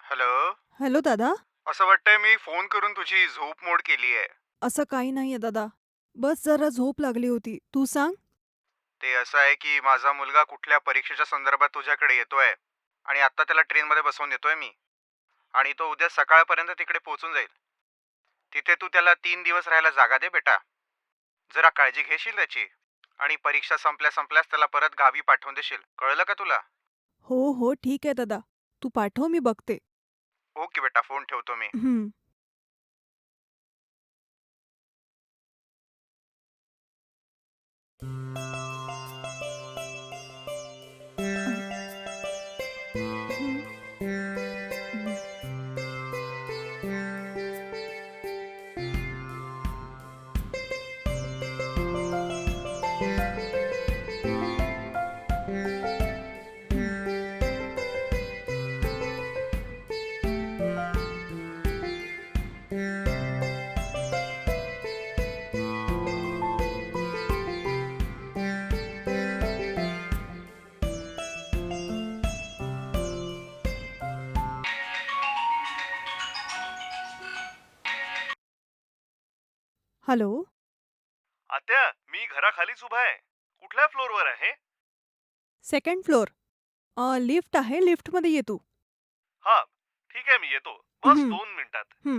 Hello? Hello दादा. असं वाटतंय मी फोन करून तुझी झोप मोड केली आहे. असं काही नाहीये दादा. बस जरा झोप लागली होती. तू सांग. ते असं आहे की माझा मुलगा कुठल्या परीक्षेच्या संदर्भात तुझ्याकडे येतोय आणि आता त्याला ट्रेनमध्ये बसवून येतोय मी. आणि तो उद्या सकाळपर्यंत तिकडे पोहोचून जाईल. तिथे तू त्याला तीन दिवस राहायला जागा दे बेटा. जरा काळजी घेशील त्याची? आणि परीक्षा संपल्या संपल्यास त्याला परत गावी पाठवून देशील. कळलं का तुला? हो हो ठीक आहे दादा. तू पाठव मी बघते. ओके बेटा फोन ठेवतो मी. हं. हॅलो? आत्या मी घराखालीच उभा आहे. कुठल्या फ्लोअरवर आहे? Second floor. अ, लिफ्ट आहे लिफ्टमध्ये ये तू. हा ठीक आहे मी येतो. बस हम्म. दोन मिनिटात. हं.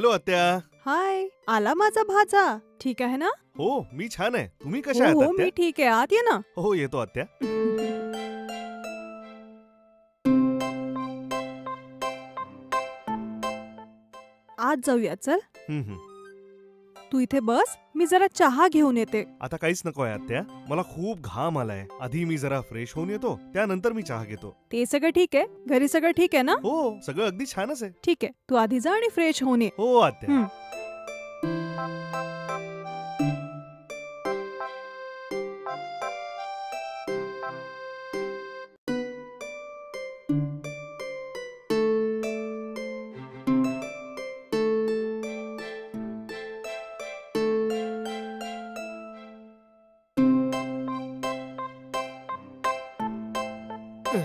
हॅलो आत्या. हाय आला माझा भाचा. ठीक आहे ना? हो मी छान आहे. तुम्ही कशा हो आहात हो आत्या? मी ठीक आहे. आत ये ना. हो येतो आत्या. आज जाऊया चल. हम्म, हं. तू इथे बस मी जरा चहा घेऊन येते. आता काहीच नको आहे आत्या. मला खूप घाम आलाय. आधी मी जरा फ्रेश होऊन येतो त्यानंतर मी चहा घेतो. ते सगळं ठीक आहे. घरी सगळं ठीक आहे ना? हो सगळं अगदी छानच आहे. ठीक आहे. तू आधी जा आणि फ्रेश होऊन ये. हो आत्या. हं. आत्या?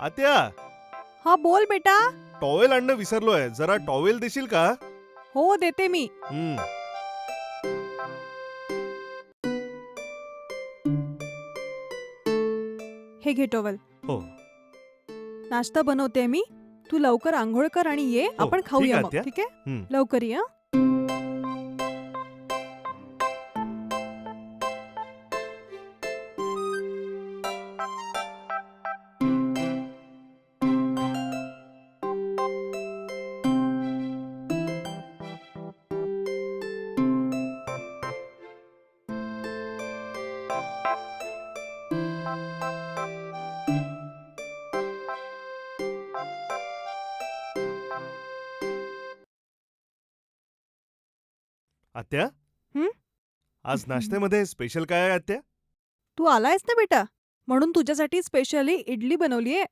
आत्या? हा बोल बेटा. टॉवेल आणणं विसरलोय. जरा टॉवेल देशील का? हो देते मी. हं. हे घे टॉवेल. हो. नाश्ता बनवते मी तू लवकर आंघोळ कर आणि ये आपण ठीक खाऊया मग. ठीक आहे हं. लवकर ये हं? आत्या? हं? आज नाश्त्यामध्ये स्पेशल काय आहे आत्या? तू आलायस ना बेटा? म्हणून तुझ्यासाठी स्पेशली इडली बनवलीये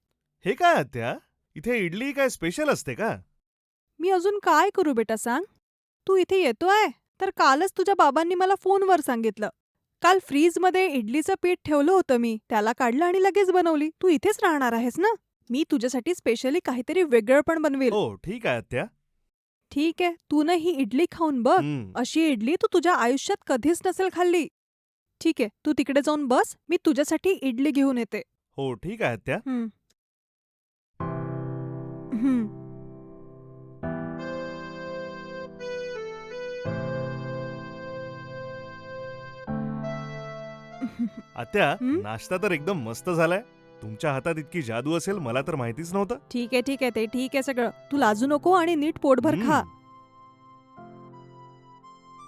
हे काय आत्या? इथे इडली काय स्पेशल असते का? मी अजून काय करू बेटा सांग? तू इथे येतोय तर कालच तुझ्या बाबांनी मला फोनवर सांगितलं. काल फ्रीजमध्ये इडलीचं पीठ ठेवलं होतं मी त्याला काढलं आणि लगेच बनवली. तू इथेच राहणार आहेस ना? मी तुझ्यासाठी स्पेशली काहीतरी वेगळं पण बनवेल. हो ठीक आहे आत्या. ठीक आहे तू ना ही इडली खाऊन बघ हं. अशी इडली तू तुझ्या आयुष्यात कधीच नसेल खाल्ली ठीक आहे तू तिकडे जाऊन बस मी तुझ्यासाठी इडली घेऊन येते हो ठीक आहे. हं. आत्या हं? नाश्ता तर एकदम मस्त झालाय तुमच्या हातात इतकी जादू असेल मला तर माहितीच नव्हतं. ठीक आहे ठीक आहे ते ठीक आहे सगळं. तू लाजू नको आणि नीट पोटभर. खा.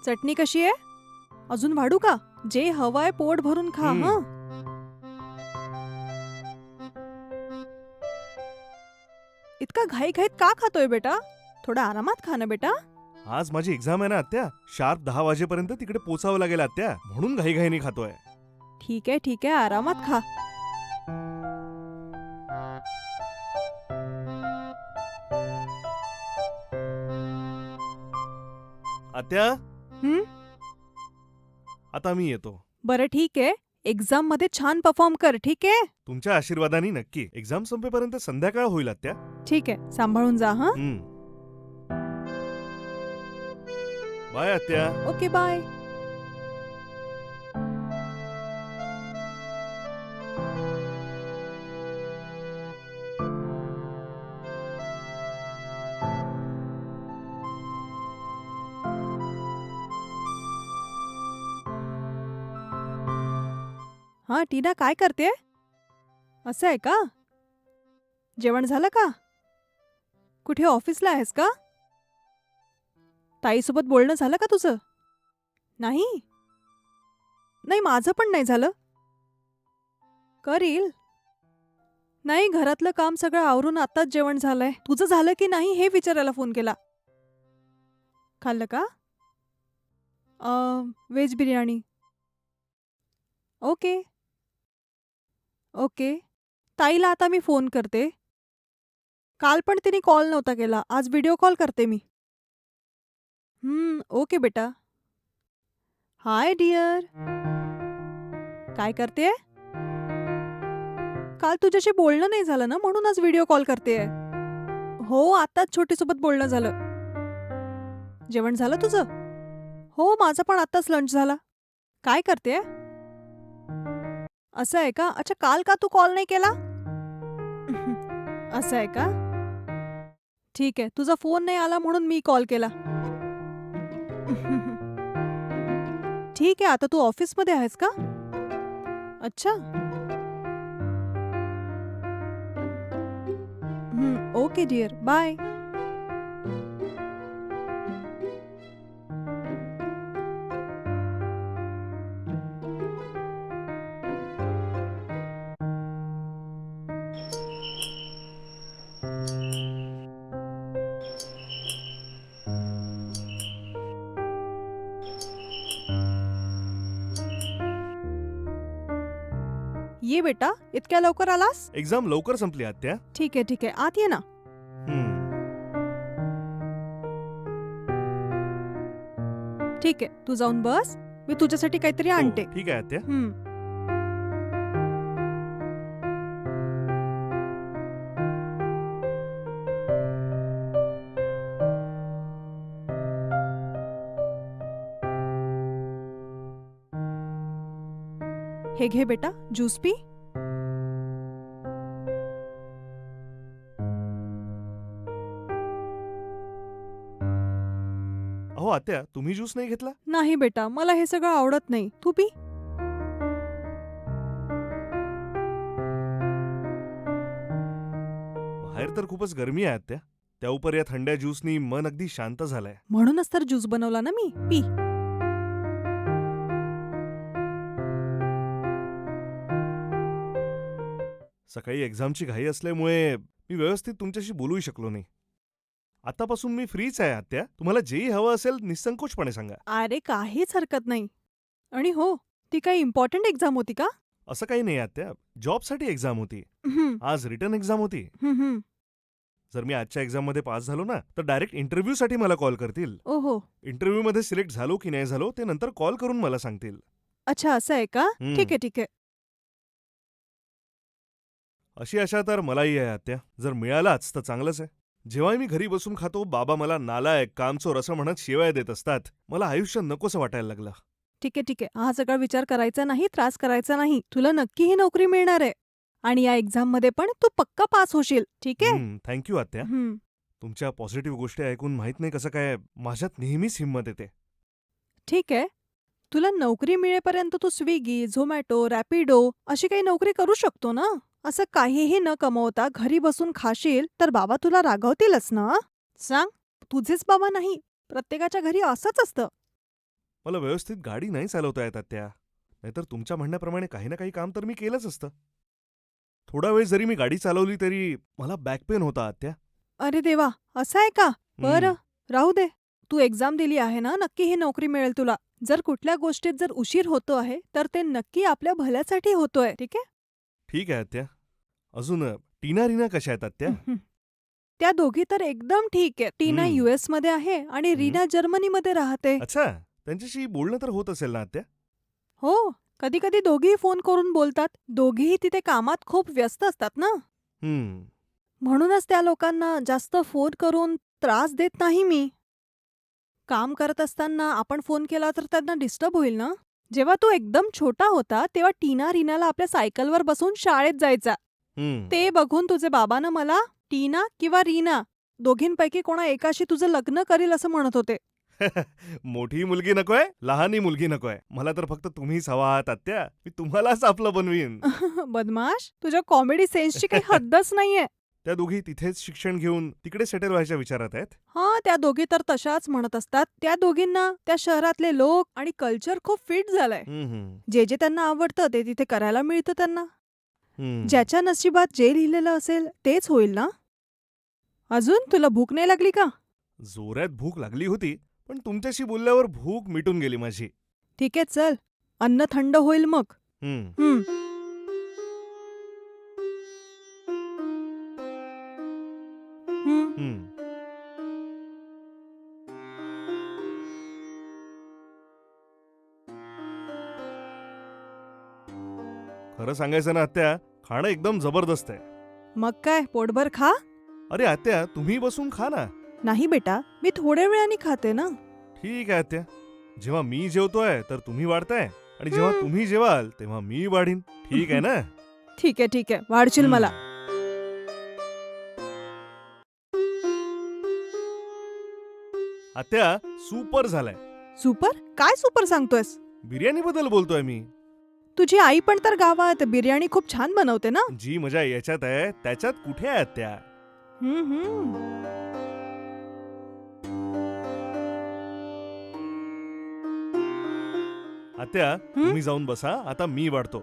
चटणी कशी आहे? अजून वाढू का? जे हवंय पोट भरून खा हं. हं. इतका घाई घाईत का खातोय बेटा? थोडा आरामात खा ना बेटा. आज माझी एक्झाम आहे ना आत्या. शार्प दहा वाजेपर्यंत तिकडे पोचावं लागेल आत्या. म्हणून घाईघाईने खातोय. ठीक आहे ठीक आहे आरामात खा. आत्या? हं? आता मी येतो. बरं ठीक आहे. एक्झाममध्ये छान परफॉर्म कर ठीक आहे? तुमच्या आशीर्वादाने नक्की. एक्झाम संपेपर्यंत संध्याकाळ होईल आत्या. ठीक आहे. सांभाळून जा हा? हं. बाय आत्या. ओके बाय हां टीना काय करते असं आहे का? जेवण झालं का? कुठे ऑफिसला आहेस का? ताईसोबत बोलणं झालं का तुझं? नाही? नाही माझं पण नाही झालं. करील. नाही घरातलं काम सगळं आवरून आताच जेवण झालंय. तुझं झालं की नाही हे विचारायला फोन केला. खाल्लं का? व्हेज बिर्याणी. ओके. ओके. ताईला आता मी फोन करते. काल पण तिने कॉल नव्हता केला. आज व्हिडिओ कॉल करते मी. हम्म ओके बेटा. Hi dear. काय करते काल तुझ्याशी बोलणं नाही झालं ना म्हणून आज व्हिडिओ कॉल करते हो आताच छोटीसोबत बोलणं झालं. जेवण झालं तुझं? हो माझं पण आताच लंच झाला. काय करते असं आहे का? अच्छा काल का तू कॉल नाही केला? असं आहे का? ठीक आहे, तुझा फ़ोन नाही आला म्हणून मी कॉल केला. ठीक आहे, आता तू ऑफिसमध्ये आहेस का? अच्छा. Okay dear, bye. बेटा इतक्या लवकर आलास? एक्झाम लवकर संपली आत्या. ठीक आहे ठीक आहे. आत ये ना. ठीक आहे तू जाऊन बस. मी तुझ्यासाठी काहीतरी हो, आणते. ठीक आहे आत्या. हं. हे घे बेटा ज्यूस पी. आत्या तुम्ही ज्यूस नाही घेतला? नाही बेटा मला हे सगळं आवडत नाही. तू पी. बाहेर तर खूपच गरमी आहे आत्या. त्या उपर या थंड्या ज्यूसनी मन अगदी शांत झालंय. म्हणूनच तर ज्यूस बनवला ना मी. पी. सकाळी एक्झामची घाई असल्यामुळे मी व्यवस्थित तुमच्याशी बोलूही शकलो नाही. आतापासून मी फ्रीच आहे आत्या. तुम्हाला जेही हवं असेल निसंकोचपणे सांगा. अरे काहीच हरकत नाही. आणि हो ती काही इम्पॉर्टंट एक्झाम होती का? असं काही नाही आत्या. जॉबसाठी एक्झाम होती. आज रिटर्न एक्झाम होती. जर मी आजच्या एक्झाममध्ये पास झालो ना तर डायरेक्ट इंटरव्ह्यू साठी मला कॉल करतील. ओहो. इंटरव्ह्यू मध्ये सिलेक्ट झालो की नाही झालो ते नंतर कॉल करून मला सांगतील. अच्छा असं आहे का. ठीक आहे ठीक आहे. अशी आशा तर मलाही आहे आत्या. जर मिळालाच तर चांगलंच आहे. जेव्हा मी घरी बसून खातो बाबा मला नालायक कामचोर असं म्हणत शिवाय देत असतात. मला आयुष्य नकोसं वाटायला लागलं. ठीक आहे ठीक आहे. हा सगळा विचार करायचा नाही त्रास करायचा नाही. तुला नक्की ही नोकरी मिळणार आहे. आणि या एक्झाममध्ये पण तू पक्का पास होशील. ठीक आहे? थँक्यू आत्या. हं. तुमच्या पॉझिटिव्ह गोष्टी ऐकून माहीत नाही कसं काय माझ्यात नेहमीच हिंमत येते. ठीक आहे. तुला नोकरी मिळेपर्यंत तू स्विगी झोमॅटो रॅपिडो अशी काही नोकरी करू शकतो ना? असं काहीही न कमवता घरी बसून खाशील तर बाबा तुला रागवतीलच ना? सांग तुझेच बाबा नाही प्रत्येकाच्या घरी असंच असतं. मला व्यवस्थित गाडी नाही चालवता येत आत्या नाहीतर तुमच्या म्हणण्याप्रमाणे काही ना काही काम तर मी केलंच असतं. थोडा वेळ जरी मी गाडी चालवली तरी मला बॅक पेन होता आत्या. अरे देवा असं आहे का? बरं हम्म. राहू दे. तू एक्झाम दिली आहे ना नक्की ही नोकरी मिळेल तुला. जर कुठल्या गोष्टीत जर उशीर होतो आहे तर ते नक्की आपल्या भल्यासाठी होतोय ठीक आहे? ठीक आहे आत्या. अजून टीना रीना कशा आहेत आत्या? हम्म. त्या दोघी तर एकदम ठीक आहे टीना हम्म. युएसमध्ये आहे आणि हम्म. रीना जर्मनीमध्ये राहते. अच्छा त्यांच्याशी बोलणं तर होत असेल ना आत्या? हो कधी कधी दोघीही फोन करून बोलतात. दोघीही तिथे कामात खूप व्यस्त असतात ना? हम्म. म्हणूनच त्या लोकांना जास्त फोन करून त्रास देत नाही मी. काम करत असताना आपण फोन केला तर त्यांना डिस्टर्ब होईल ना? जेव्हा तो एकदम छोटा होता तेव्हा टीना रीनाला आपल्या सायकलवर बसून शाळेत जायचा. हम्म. ते बघून तुझे बाबानं मला टीना किंवा रीना दोघींपैकी कोणा एकाशी तुझं लग्न करील असं म्हणत होते. मोठी मुलगी नकोय लहानही मुलगी नकोय. मला तर फक्त तुम्हीच हवा आहात आत्या. मी तुम्हालाच आपलं बनवीन. बदमाश तुझ्या कॉमेडी सेन्सची काही हद्दच नाहीये. त्या दोघी तिथेच शिक्षण घेऊन तिकडे सेटल व्हायच्या विचारात आहेत? हा त्या दोघी तर तशाच म्हणत असतात. त्या दोघींना त्या शहरातले लोक आणि कल्चर खूप फिट झालंय. हम्म, हम्म, जे जे त्यांना आवडतं ते तिथे करायला मिळतं त्यांना. ज्याच्या नशिबात जे लिहिलेलं असेल तेच होईल ना? अजून तुला भूक नाही लागली का? जोरात भूक लागली होती पण तुमच्याशी बोलल्यावर भूक मिटून गेली माझी. ठीक आहे चल. अन्न थंड होईल मग. हम्म. हं. हं. खरं सांगायचं ना आत्या खाणं एकदम जबरदस्त आहे. मग काय पोटभर खा? अरे आत्या तुम्ही बसून खा ना. नाही बेटा मी थोड्या वेळाने खाते ना. ठीक आहे आत्या. जेव्हा मी जेवतोय तर तुम्ही वाढताय. आणि जेव्हा हम्म. तुम्ही जेवाल तेव्हा मी वाढीन. ठीक आहे ना? ठीक आहे ठीक आहे. वाढशील मला. आत्या सुपर झालाय. सुपर? काय सुपर सांगतोयस? बिर्याणी बद्दल बोलतोय मी. तुझी आई पण तर गावात. बिर्याणी खूप छान बनवते ना? जी मजा याच्यात आहे. त्याच्यात कुठे आहे आत्या हं, हं. आत्या तुम्ही जाऊन बसा. आता मी वाढतो.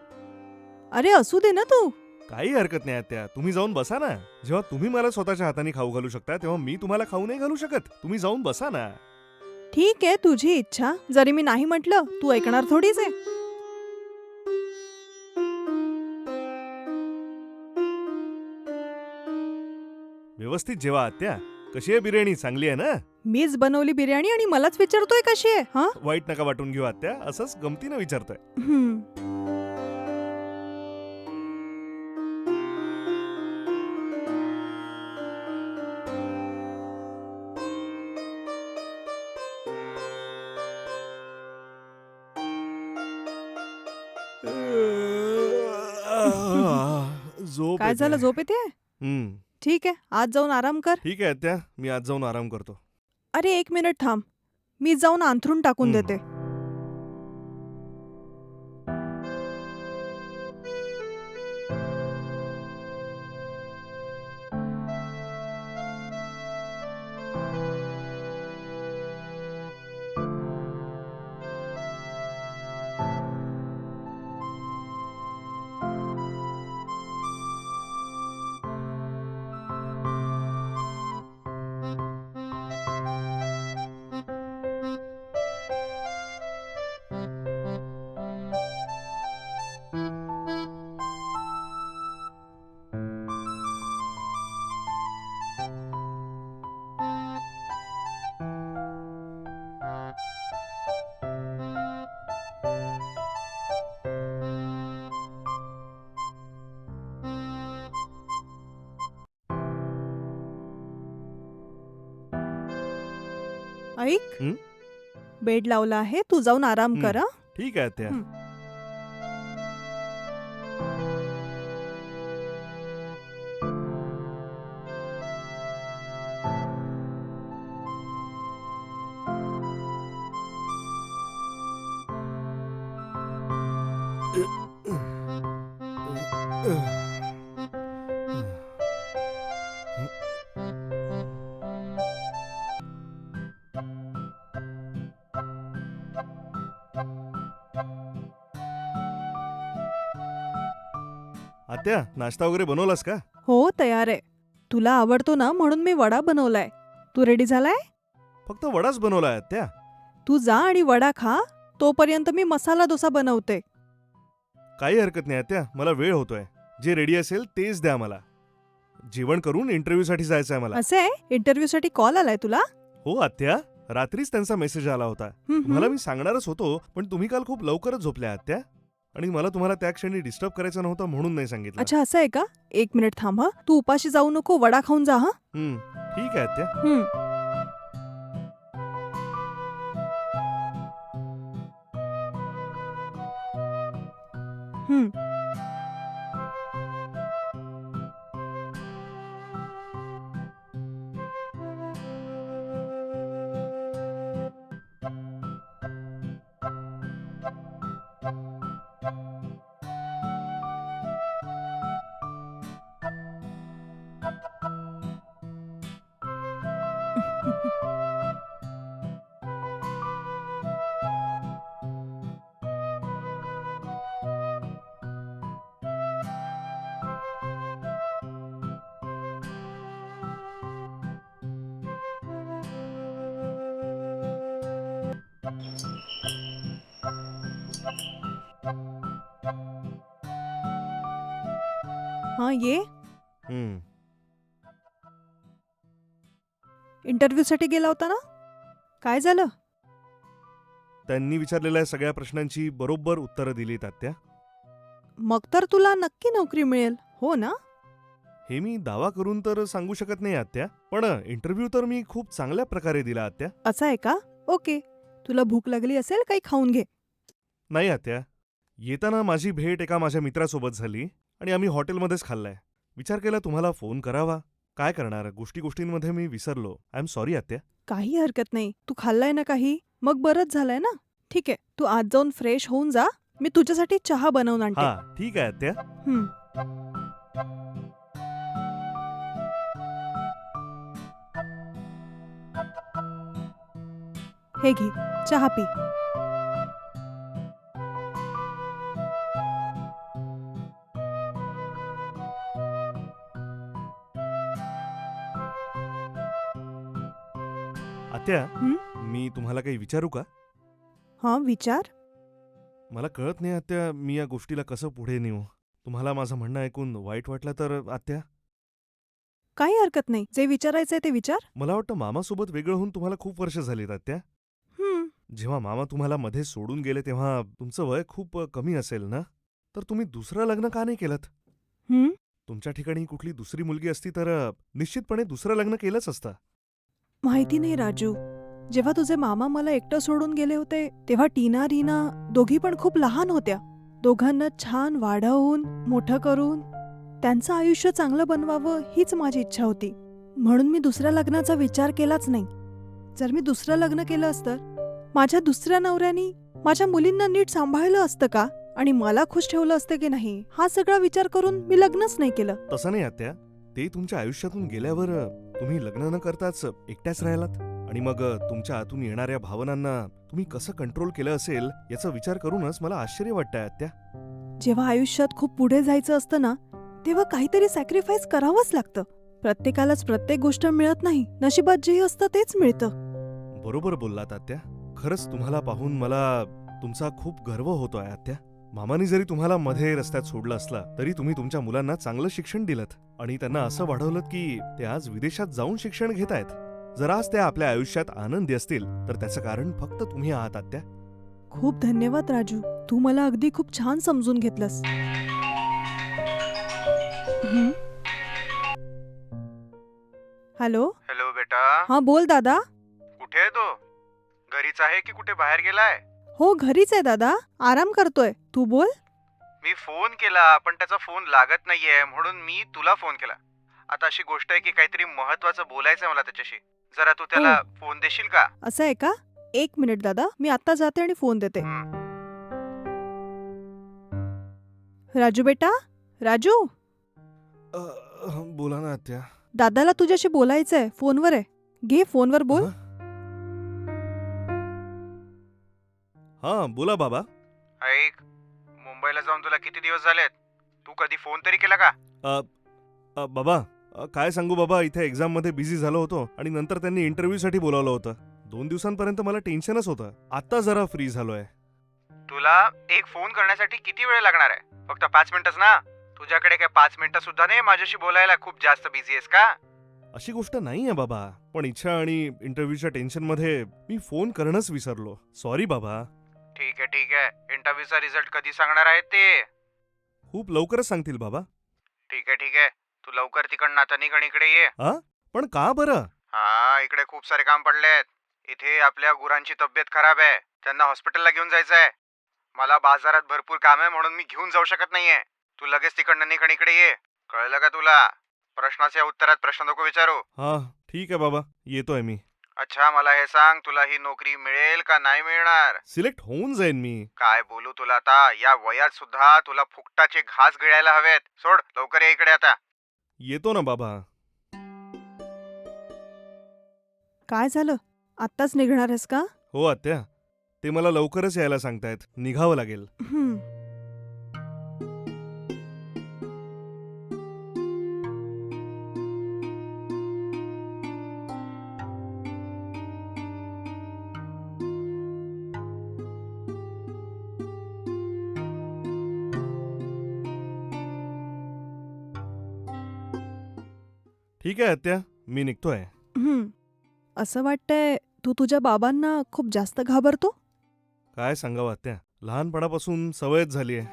अरे असू दे ना तू. काही हरकत नाही आत्या. तुम्ही जाऊन बसा ना. जेव्हा तुम्ही मला स्वतःच्या हाताने खाऊ घालू शकता तेव्हा मी तुम्हाला खाऊ नाही घालू शकत. तुम्ही जाऊन बसा ना. ठीक आहे तुझी इच्छा. जरी मी नाही म्हटलं तू ऐकणार थोडीच आहे. व्यवस्थित जेवा आत्या. कशी आहे बिर्याणी? चांगली आहे ना? मीच बनवली बिर्याणी आणि मलाच विचारतोय कशी आहे हा? वाईट नका वाटून घेऊ आत्या. असंच गमतीनं विचारतोय. हं. झोप काय येते. झालं? झोप येते? हम्म, ठीक आहे आज जाऊन आराम कर. ठीक आहे आत्या. मी आज जाऊन आराम करतो. अरे एक मिनिट थांब. मी जाऊन अंथरून टाकून हं. देते. बेड लावला आहे तू जाऊन आराम हं. कर हं? ठीक आहे आत्या हं. आत्या नाश्ता वगैरे बनवलास का? हो तयार आहे. तुला आवडतो ना म्हणून मी वडा बनवलाय. तू रेडी झालाय? फक्त वडाच बनवलाय आत्या तू जा आणि वडा खा. तोपर्यंत मी मसाला डोसा बनवते. काही हरकत नाही आत्या मला वेळ होतोय. जे रेडी असेल तेच द्या मला. जेवण करून इंटरव्ह्यू साठी जायचं आहे मला. असे इंटरव्ह्यू साठी कॉल आलाय तुला? हो आत्या रात्रीच त्यांचा मेसेज आला होता. हम्म, तुम्हाला हम्म. मी सांगणारच होतो पण तुम्ही काल खूप लवकरच झोपल्या आत्या. आणि मला तुम्हाला त्या क्षणी डिस्टर्ब करायचं नव्हतं म्हणून नाही सांगितलं. अच्छा असं आहे का? एक मिनिट थांब. हं. तू उपाशी जाऊ नको वडा खाऊन जा हा? ठीक आहे आत्या. हम्म. हा ये. हम्म, इंटरव्ह्यू साठी गेला होता ना? काय झालं? त्यांनी विचारलेल्या सगळ्या प्रश्नांची बरोबर उत्तरं दिलीत आत्या. मग तर तुला नक्की नोकरी मिळेल हो ना? हे मी दावा करून तर सांगू शकत नाही आत्या. पण इंटरव्ह्यू तर मी खूप चांगल्या प्रकारे दिला आत्या. असं आहे का? ओके. तुला भूक लागली असेल काही खाऊन घे. नाही आत्या. येताना माझी भेट एका माझ्या मित्रासोबत झाली. आणि आम्ही हॉटेलमध्येच खाल्लाय. विचार केला तुम्हाला फोन करावा. काय करणार? गोष्टी गोष्टींमध्ये मी विसरलो. आय एम सॉरी आत्या. काही हरकत नाही. तू खाल्लाय ना काही? मग बरंच झालंय ना? ठीक आहे. तू आज जाऊन फ्रेश होऊन जा. मी तुझ्यासाठी चहा बनवून आणते. हा ठीक आहे आत्या. हं. हे घे. चहा पी. आत्या हं? मी तुम्हाला काही विचारू का? हा विचार. मला कळत नाही आत्या मी या गोष्टीला कसं पुढे नेऊ? तुम्हाला माझं म्हणणं ऐकून वाईट वाटलं तर आत्या? काही हरकत नाही. जे विचारायचंय ते विचार. मला वाटतं मामासोबत वेगळं होऊन तुम्हाला खूप वर्ष झालीत आत्या. हं. जेव्हा मामा तुम्हाला मध्ये सोडून गेले तेव्हा तुमचं वय खूप अ, कमी असेल ना? तर तुम्ही दुसरं लग्न का नाही केलं हं? तुमच्या ठिकाणी कुठली दुसरी मुलगी असती तर अ, निश्चितपणे दुसरं लग्न केलंच असतं. माहिती नाही राजू. जेव्हा तुझे मामा मला एकटं सोडून गेले होते तेव्हा टीना रीना दोघी पण खूप लहान होत्या. दोघांना छान वाढवून मोठं करून त्यांचं आयुष्य चांगलं बनवावं हीच माझी इच्छा होती. म्हणून मी दुसऱ्या लग्नाचा विचार केलाच नाही. जर मी दुसरं लग्न केलं असतं माझ्या दुसऱ्या नवऱ्यानी माझ्या मुलींना नीट सांभाळलं असतं का? आणि मला खुश ठेवलं असतं की नाही हा सगळा विचार करून मी लग्नच नाही केलं. तसं नाही आत्या. ते तुमच्या आयुष्यातून गेल्यावर तुम्ही लग्न न करताच एकट्याच राहिलात? आणि मग तुमच्या आतून येणाऱ्या भावनांना तुम्ही कसं कंट्रोल केलं असेल याचा विचार करूनच मला आश्चर्य वाटतंय आत्या. जेव्हा आयुष्यात खूप पुढे जायचं असतं ना तेव्हा काहीतरी सॅक्रिफाईस करावंच लागतं. प्रत्येकालाच प्रत्येक गोष्ट मिळत नाही नशिबात जे असतं तेच मिळतं. बरोबर बोललात आत्या. खरंच तुम्हाला पाहून मला तुमचा खूप गर्व होतोय आत्या. मामानी जरी तुम्हाला मध्ये रस्त्यात सोडलं असला तरी तुम्ही तुमच्या मुलांना चांगलं शिक्षण दिलं आणि त्यांना असं वाढवलं की ते आज विदेशात जाऊन शिक्षण घेत आहेत जर आज ते आपल्या आयुष्यात आनंदी असतील तर त्याचं कारण फक्त तुम्ही आहात आत्या. खूप धन्यवाद राजू. तू मला अगदी खूप छान समजून घेतलंस? हॅलो? हॅलो बेटा. हा बोल दादा. कुठे आहे तो? घरीच आहे की कुठे बाहेर गेलाय? हो घरीच आहे दादा. आराम करतोय. तू बोल. मी फोन केला पण त्याचा फोन लागत नाहीये म्हणून मी तुला फोन केला. आता अशी गोष्ट आहे की काहीतरी महत्वाचं बोलायचंय मला त्याच्याशी. जरा तू त्याला फोन देशील का? असं आहे का? एक मिनिट दादा मी आता जाते आणि फोन देते. हं. राजू बेटा? राजू? अ, अ, बोला ना आत्या. दादाला तुझ्याशी बोलायचंय. फोनवर आहे. घे फोनवर बोल. हं? हा बोला बाबा. ऐक मुंबईला जाऊन तुला किती दिवस झालेत? तू कधी फोन तरी केला का? अ, बाबा अ, काय सांगू बाबा इथे एक्झाममध्ये बिझी झालो होतो आणि नंतर त्यांनी इंटरव्ह्यू साठी बोलावलं होतं. दोन दिवसांपर्यंत मला टेन्शनच होतं. आता जरा फ्री झालोय. तुला एक फोन करण्यासाठी किती वेळ लागणार आहे? फक्त पाच मिनिटच ना? तुझ्याकडे काय पाच मिनिटं सुद्धा नाही? माझ्याशी बोलायला खूप जास्त बिझी आहेस का? अशी गोष्ट नाहीये बाबा. पण इच्छा आणि इंटरव्ह्यूच्या टेन्शनमध्ये मी फोन करणंच विसरलो. सॉरी बाबा. ठीक आहे ठीक आहे. इंटरव्ह्यूचा रिझल्ट कधी सांगणार आहे ते? खूप लवकरच सांगतील बाबा. ठीक आहे ठीक आहे. तू लवकर तिकडनं आता निघण इकडे ये. पण का बरं? हा इकडे खूप सारे काम पडलेत. इथे आपल्या गुरांची तब्येत खराब आहे. त्यांना हॉस्पिटलला घेऊन जायचं आहे मला बाजारात भरपूर काम आहे म्हणून मी घेऊन जाऊ शकत नाहीये. तू लगेच तिकडनं निघण इकडे ये. कळलं का तुला? प्रश्नाच्या उत्तरात प्रश्न नको विचारू. हा ठीक आहे बाबा. येतोय मी. अच्छा मला हे सांग तुला ही नोकरी मिळेल का नाही मिळणार? सिलेक्ट होऊन जाईन मी. काय बोलू तुला आता? या वयात सुद्धा तुला फुकटाचे घास गिळायला हवेत. सोड लवकर ये इकडे आता. येतो ना बाबा. काय झालं? आत्ताच निघणार आहेस का? हो आत्या. ते मला लवकरच यायला सांगतायत. निघावं लागेल. हं. ठीक आहे आत्या. मी निघतोय. हं. असं वाटतंय तू तुझ्या बाबांना खूप जास्त घाबरतो? काय सांगावं आत्या? लहानपणापासून सवयच झाली आहे.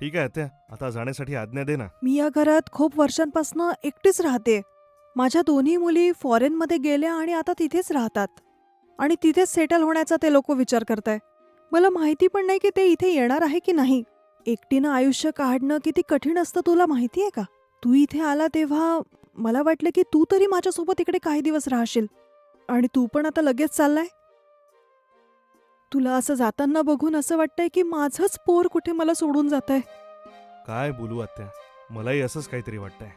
ठीक आहे आत्या. आता जाण्यासाठी आज्ञा दे ना. मी या घरात खूप वर्षांपासून एकटीच राहते. माझ्या दोन्ही मुली फॉरेनमध्ये गेल्या आणि आता तिथेच राहतात. आणि तिथेच सेटल होण्याचा ते लोक विचार करताय. मला माहिती पण नाही की ते इथे येणार आहे की नाही. एकटीनं आयुष्य काढणं किती कठीण असतं तुला माहिती आहे का? तू इथे आला तेव्हा मला वाटलं की तू तरी माझ्यासोबत इकडे काही दिवस राहशील. आणि तू पण आता लगेच चाललाय? तुला असं जाताना बघून असं वाटतंय की माझंच पोर कुठे मला सोडून जात आहे काय बोलू आत्या? मलाही असंच काहीतरी वाटतंय.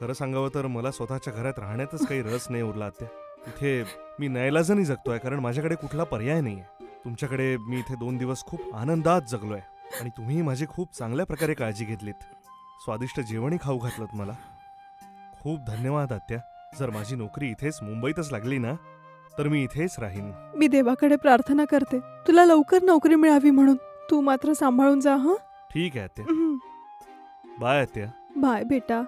खरं सांगावं तर मला स्वतःच्या घरात राहण्यातच काही रस नाही उरला आत्या. इथे मी नाईलाजाने जगतोय कारण माझ्याकडे कुठला पर्याय नाहीये. तुमच्याकडे मी इथे दोन दिवस खूप आनंदात जगलोय. आणि तुम्ही माझी खूप चांगल्या प्रकारे काळजी घेतलीत. स्वादिष्ट जेवणही खाऊ घातलं मला. खूप धन्यवाद आत्या. जर माझी नोकरी इथेच मुंबईतच लागली ना तर मी इथेच राहीन. मी देवाकडे प्रार्थना करते. तुला लवकर नोकरी मिळावी म्हणून. तू मात्र सांभाळून जा हं? ठीक आहे आत्या. बाय आत्या. बाय बेटा.